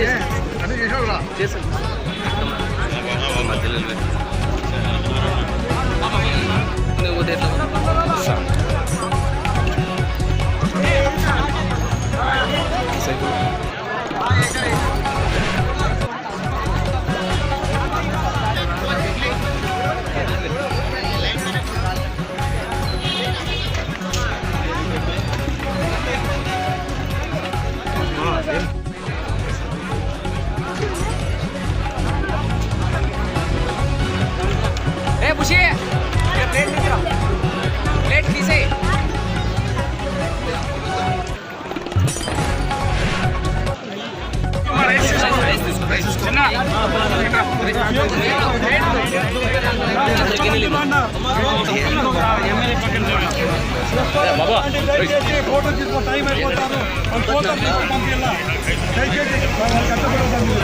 ఏ photo తీసుకో time అయిపోతారు వాళ్ళు ఫోటో తీసుకో పంపిల్లా దయచేసి వాళ్ళు కష్టపడతాను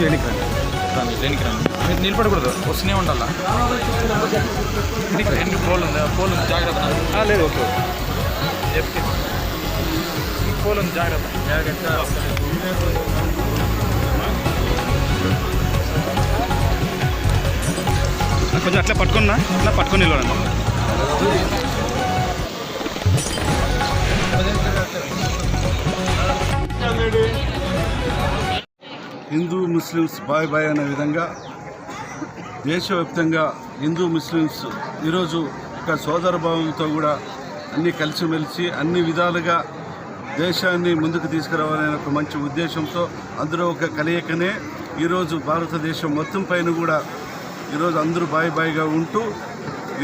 కొంచెం వెనక్కి రండి వెనక్కి రండి? మీరు నిలబడకూడదు. వస్తూనే ఉండాలా? ఎన్ని పోల్ ఉంది. పోల్ ఉంది. జాగ్రత్త. లేదు ఓకే చెప్తే. పోల్ ఉంది. జాగ్రత్త. జాగ్రత్త కొంచెం అట్లా పట్టుకున్నా అట్లా పట్టుకొని నిలబడండి. ముస్లిమ్స్ బాయ్ బాయ్ అనే విధంగా దేశవ్యాప్తంగా హిందూ ముస్లిమ్స్ ఈరోజు ఒక సోదరభావంతో కూడా అన్నీ కలిసిమెలిసి అన్ని విధాలుగా దేశాన్ని ముందుకు తీసుకురావాలనే ఒక మంచి ఉద్దేశంతో అందులో ఒక కలయికనే ఈరోజు భారతదేశం మొత్తం పైన కూడా ఈరోజు అందరూ బాయ్ బాయ్గా ఉంటూ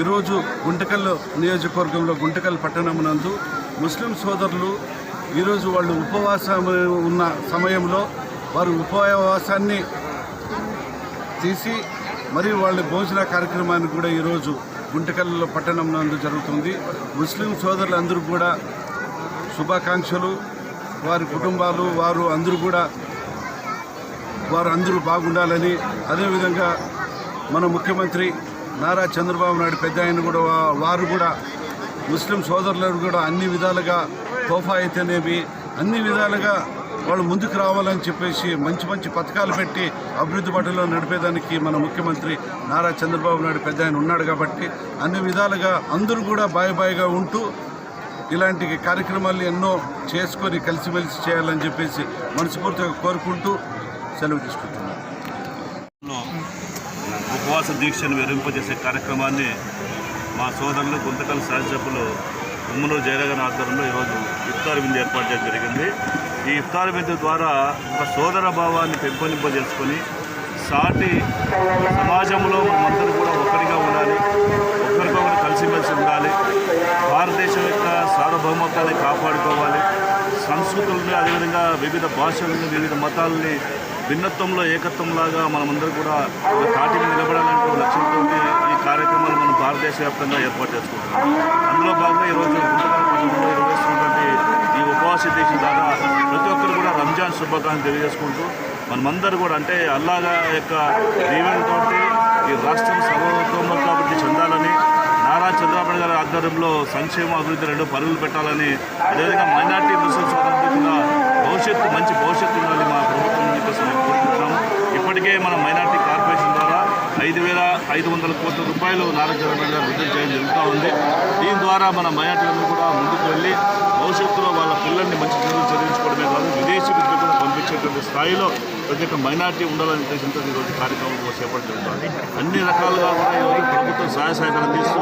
ఈరోజు గుంటకల్ నియోజకవర్గంలో గుంటకల్ పట్టణం నందు ముస్లిం సోదరులు ఈరోజు వాళ్ళు ఉపవాసం ఉన్న సమయంలో వారి ఉపవాసాన్ని తీసి మరి వాళ్ళ భోజన కార్యక్రమాన్ని కూడా ఈరోజు గుంటకల్లో పట్టణం నందు జరుగుతుంది. ముస్లిం సోదరులందరూ కూడా శుభాకాంక్షలు. వారి కుటుంబాలు వారు అందరూ కూడా వారు అందరూ బాగుండాలని. అదేవిధంగా మన ముఖ్యమంత్రి నారా చంద్రబాబు నాయుడు పెద్ద ఆయన కూడా వారు కూడా ముస్లిం సోదరులను కూడా అన్ని విధాలుగా తోఫా అయితేనేమి అన్ని విధాలుగా వాళ్ళు ముందుకు రావాలని చెప్పేసి మంచి మంచి పథకాలు పెట్టి అభివృద్ధి బాటలో నడిపేదానికి మన ముఖ్యమంత్రి నారా చంద్రబాబు నాయుడు పెద్ద ఆయన ఉన్నాడు కాబట్టి అన్ని విధాలుగా అందరూ కూడా బాయ్ బాయ్గా ఉంటూ ఇలాంటి కార్యక్రమాలు ఎన్నో చేసుకొని కలిసిమెలిసి చేయాలని చెప్పేసి మనస్ఫూర్తిగా కోరుకుంటూ సెలవు తీసుకుంటున్నాను. ఉపవాస దీక్షను విరింపజేసే కార్యక్రమాన్ని మా సోదరులు గుంతకల్ శాసనసభ్యులు ఉమ్మనూరు జయరగన్ ఆధ్వర్యంలో ఈరోజు ఇఫ్తార్ విందు ఏర్పాటు చేయడం జరిగింది. ఈ ఇఫ్తార్ విందు ద్వారా ఒక సోదర భావాన్ని పెంపొందింపజేసుకొని సాటి సమాజంలో మనందరూ కూడా ఒకరిగా ఉండాలి ఒకరికొకరు కలిసిమెలిసి ఉండాలి భారతదేశం యొక్క సార్వభౌమత్వాన్ని కాపాడుకోవాలి సంస్కృతులని అదేవిధంగా వివిధ భాషలను వివిధ మతాలని భిన్నత్వంలో ఏకత్వంలాగా మనమందరూ కూడా ఒక తాటి మీద నిలబడాలంటే లక్ష్యంతో ఈ కార్యక్రమాలు మనం భారతదేశ వ్యాప్తంగా ఏర్పాటు చేసుకుంటున్నాం. అందులో భాగంగా ఈరోజు గుంటకల్ పట్టణంలో నిర్వహిస్తున్నటువంటి ఉపవాస దీక్ష ద్వారా ప్రతి ఒక్కరు కూడా రంజాన్ శుభాకాంక్షలు తెలియజేసుకుంటూ మనమందరూ కూడా అంటే అల్లాగా యొక్క దీవెనతో ఈ రాష్ట్రం సర్వతోముఖాభివృద్ధి చెందాలని నారా చంద్రబాబు గారి ఆధ్వర్యంలో సంక్షేమ అభివృద్ధి రెండు పరుగులు పెట్టాలని అదేవిధంగా మైనార్టీ ముస్లిం సోదరులకు భవిష్యత్తు మంచి భవిష్యత్తు ఉండాలి మా ప్రభుత్వం అని చెప్పేసి మేము కోరుకుంటున్నాము. ఇప్పటికే మన మైనార్టీ కార్పొరేషన్ ద్వారా ఐదు వేల ఐదు వందల కోట్ల రూపాయలు నారా చంద్రబాబు గారు విడుదల చేయడం జరుగుతూ ఉంది. దీని ద్వారా మన మైనార్టీలందరూ కూడా ముందుకు వెళ్ళి భవిష్యత్తులో వాళ్ళ పిల్లల్ని మంచి చదువులు చదివించుకోవడమే కాదు విదేశీ విద్య పంపించేటువంటి స్థాయిలో ప్రతి ఒక్క మైనార్టీ ఉండాలనే ఉద్దేశంతో ఈరోజు కార్యక్రమం చేపట్టడం జరుగుతుంది. అన్ని రకాలుగా కూడా ఈరోజు ప్రభుత్వం సహాయ సహకారం తీస్తూ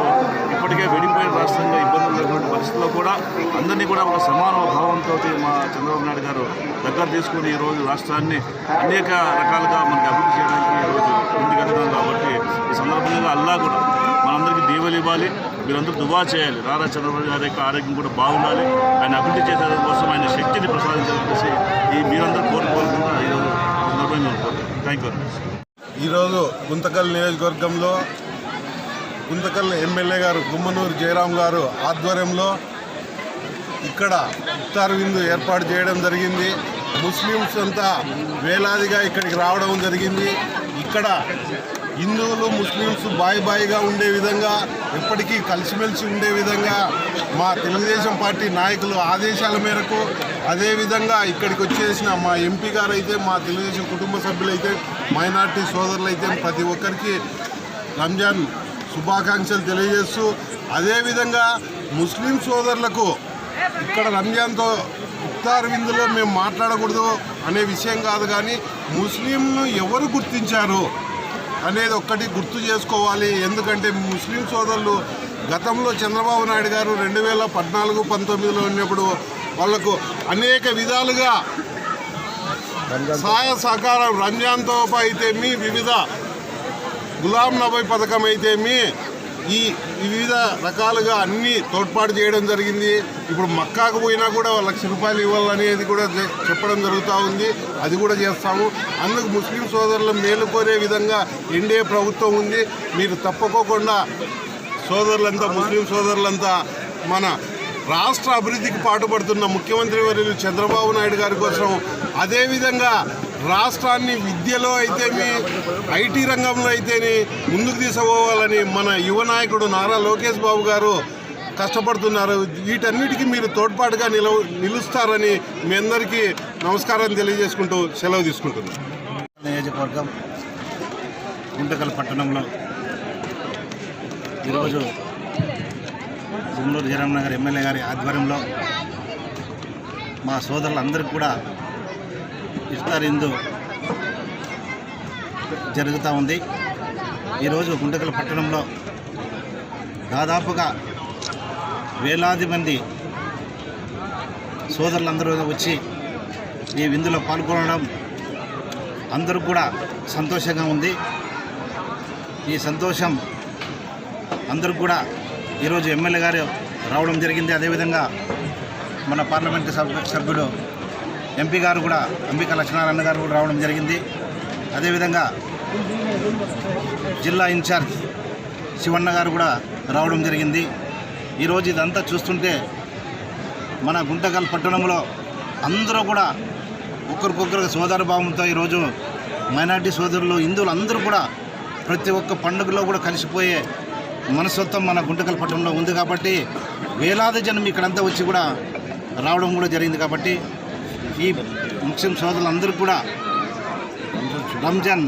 ఇప్పటికే విడిపోయిన రాష్ట్రంలో ఇబ్బందులు లేనటువంటి పరిస్థితుల్లో కూడా అందరినీ కూడా ఒక సమాన భావంతో మా చంద్రబాబు నాయుడు గారు దగ్గర తీసుకుని ఈరోజు రాష్ట్రాన్ని అనేక రకాలుగా మనకి అభివృద్ధి చేయడానికి ఈరోజు ముందుకెళ్తున్నాం కాబట్టి ఈ సందర్భంగా అల్లా కూడా మనందరికీ దీవెలు ఇవ్వాలి. మీరందరూ దువా చేయాలి. రారా చంద్రబాబు గారి యొక్క ఆరోగ్యం కూడా బాగుండాలి. ఆయన అభివృద్ధి చేసే కోసం ఆయన శక్తిని ప్రసాదించాలనేసి ఈ మీరందరూ కోరుకోవాలన్నా ఈరోజు సందర్భంగా థ్యాంక్ యూ ఈరోజు గుంతకల్ నియోజకవర్గంలో గుంతకల్ ఎమ్మెల్యే గారు గుమ్మనూరు జయరాం గారు ఆధ్వర్యంలో ఇక్కడ ఇఫ్తార్ విందు ఏర్పాటు చేయడం జరిగింది. ముస్లిమ్స్ అంతా వేలాదిగా ఇక్కడికి రావడం జరిగింది. ఇక్కడ హిందువులు ముస్లిమ్స్ బాయ్ బాయ్గా ఉండే విధంగా ఎప్పటికీ కలిసిమెలిసి ఉండే విధంగా మా తెలుగుదేశం పార్టీ నాయకులు ఆదేశాల మేరకు అదేవిధంగా ఇక్కడికి వచ్చేసిన మా ఎంపీ గారు అయితే మా తెలుగుదేశం కుటుంబ సభ్యులైతే మైనార్టీ సోదరులు అయితే ప్రతి ఒక్కరికి రంజాన్ శుభాకాంక్షలు తెలియజేస్తూ అదేవిధంగా ముస్లిం సోదరులకు ఇక్కడ రంజాన్తో ఇఫ్తార్ విందులో మేము మాట్లాడకూడదు అనే విషయం కాదు కానీ ముస్లింను ఎవరు గుర్తించారు? అనేది ఒక్కటి గుర్తు చేసుకోవాలి. ఎందుకంటే ముస్లిం సోదరులు గతంలో చంద్రబాబు నాయుడు గారు రెండు వేల పద్నాలుగు పంతొమ్మిదిలో ఉన్నప్పుడు వాళ్ళకు అనేక విధాలుగా సహాయ సహకారం రంజాన్తో అయితే మీ వివిధ గులాం నబీ పథకం అయితే మీ ఈ వివిధ రకాలుగా అన్ని తోడ్పాటు చేయడం జరిగింది. ఇప్పుడు మక్కాకు పోయినా కూడా లక్ష రూపాయలు ఇవ్వాలనేది కూడా చెప్పడం జరుగుతూ ఉంది. అది కూడా చేస్తాము. అందుకు ముస్లిం సోదరులు మేలు కోరే విధంగా ఎన్డీఏ ప్రభుత్వం ఉంది. మీరు తప్పకోకుండా సోదరులంతా ముస్లిం సోదరులంతా మన రాష్ట్ర అభివృద్ధికి పాటుపడుతున్న ముఖ్యమంత్రి వర్యులు చంద్రబాబు నాయుడు గారి కోసం అదేవిధంగా రాష్ట్రాన్ని విద్యలో అయితేమి ఐటీ రంగంలో అయితేని ముందుకు తీసుకోవాలని మన యువ నాయకుడు నారా లోకేష్ బాబు గారు కష్టపడుతున్నారు. వీటన్నిటికీ మీరు తోడ్పాటుగా నిలవ నిలుస్తారని మీ అందరికీ నమస్కారం తెలియజేసుకుంటూ సెలవు తీసుకుంటున్నాను నియోజకవర్గం గుంటకల్ పట్టణంలో ఈరోజు గుంటూరు జగన్ నగర్ ఎమ్మెల్యే గారి ఆధ్వర్యంలో మా సోదరులందరికీ కూడా ఇఫ్తార్ ఇందు జరుగుతూ ఉంది. ఈరోజు గుంటకల పట్టణంలో దాదాపుగా వేలాది మంది సోదరులందరూ వచ్చి ఈ విందులో పాల్గొనడం అందరూ కూడా సంతోషంగా ఉంది. ఈ సంతోషం అందరూ కూడా ఈరోజు ఎమ్మెల్యే గారు రావడం జరిగింది. అదేవిధంగా మన పార్లమెంటు సభ్యు సభ్యుడు ఎంపీ గారు కూడా అంబిక లక్ష్మీనారాయణ గారు కూడా రావడం జరిగింది. అదేవిధంగా జిల్లా ఇన్ఛార్జ్ శివన్న గారు కూడా రావడం జరిగింది. ఈరోజు ఇదంతా చూస్తుంటే మన గుంటకల్ పట్టణంలో అందరూ కూడా ఒకరికొకరు సోదరభావంతో ఈరోజు మైనార్టీ సోదరులు హిందువులు అందరూ కూడా ప్రతి ఒక్క పండుగలో కూడా కలిసిపోయే మనస్తత్వం మన గుంటకల్ పట్టణంలో ఉంది కాబట్టి వేలాది జనం ఇక్కడంతా వచ్చి కూడా రావడం కూడా జరిగింది కాబట్టి ఈ ముస్లిం సోదరులందరూ కూడా రంజాన్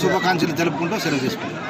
శుభాకాంక్షలు తెలుపుకుంటూ సెలవు తీసుకుంటాం.